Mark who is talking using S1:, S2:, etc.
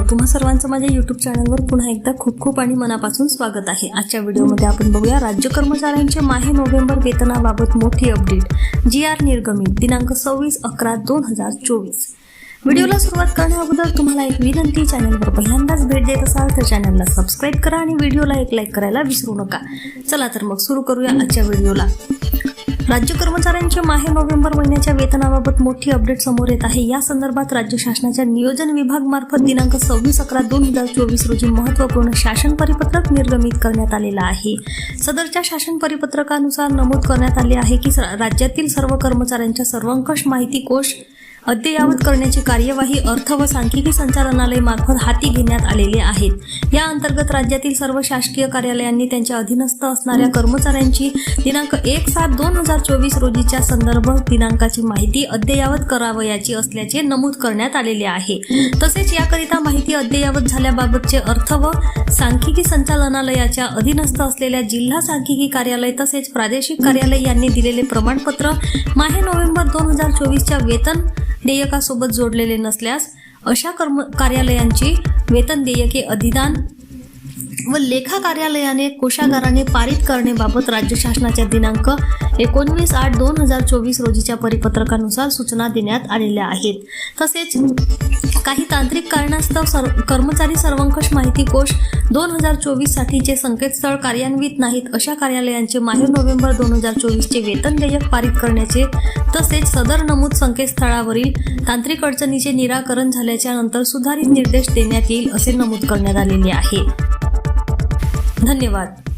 S1: तुम्हा सर्वांचं माझ्या युट्यूब चॅनलवर पुन्हा एकदा खूप खूप आणि मनापासून स्वागत आहे. आजच्या व्हिडिओमध्ये आपण बघूया राज्य कर्मचाऱ्यांचे माहे नोव्हेंबर वेतनाबाबत मोठी अपडेट जी आर निर्गमित दिनांक सव्वीस अकरा दोन हजार चोवीस. व्हिडिओला सुरुवात करण्याअगोदर तुम्हाला एक विनंती चॅनलवर पहिल्यांदाच भेट देत असाल तर चॅनलला सबस्क्राईब करा आणि व्हिडिओला एक लाईक करायला विसरू नका. चला तर मग सुरू करूया आजच्या व्हिडिओला राज्य कर्मचाऱ्यांच्या माहे नोव्हेंबर महिन्याच्या वेतनाबाबत मोठी अपडेट समोर येत आहे. या संदर्भात राज्य शासनाच्या नियोजन विभाग मार्फत दिनांक सव्वीस अकरा दोन हजार चोवीस रोजी महत्त्वपूर्ण शासन परिपत्रक निर्गमित करण्यात आलेलं आहे. सदरच्या शासन परिपत्रकानुसार नमूद करण्यात आले आहे की स- राज्यातील सर्व कर्मचाऱ्यांच्या सर्वंकष माहिती कोश अद्ययावत करण्याची कार्यवाही अर्थ व सांख्यिकी संचालनालय मार्फत हाती घेण्यात आलेले आहेत या अंतर्गत राज्यातील सर्व शासकीय कार्यालयांनी त्यांच्या अधीनस्थ असणाऱ्या कर्मचाऱ्यांची दिनांक एक सात दोन हजार चोवीस रोजीच्या संदर्भ दिनांकाची माहिती अद्ययावत करावयाची असल्याचे नमूद करण्यात आलेले आहे. तसेच याकरिता माहिती अद्ययावत झाल्याबाबतचे अर्थ व सांख्यिकी संचालनालयाच्या अधीनस्थ असलेल्या जिल्हा सांख्यिकी कार्यालय तसेच प्रादेशिक कार्यालय यांनी दिलेले प्रमाणपत्र माहे नोव्हेंबर दोन हजार चोवीसच्या वेतन देयकासोबत जोडलेले नसल्यास अशा कर्म कार्यालयांची वेतन देयके अधिदान व लेखा कार्यालयाने कोषागाराने पारित करण्याबाबत राज्य शासनाच्या दिनांक एकोणवीस आठ दोन हजार चोवीस रोजीच्या परिपत्रकानुसार सूचना देण्यात आलेल्या आहेत. तसेच काही तांत्रिक कारणास्तव सर कर्मचारी सर्वंकष माहिती कोश दोन हजार चोवीस साठीचे संकेतस्थळ कार्यान्वित नाहीत अशा कार्यालयांचे माहे नोव्हेंबर दोन हजार चोवीसचे वेतन देयक पारित करण्याचे तसेच सदर नमूद संकेतस्थळावरील तांत्रिक अडचणीचे निराकरण झाल्याच्यानंतर सुधारित निर्देश देण्यात येईल असे नमूद करण्यात आलेले आहे. धन्यवाद.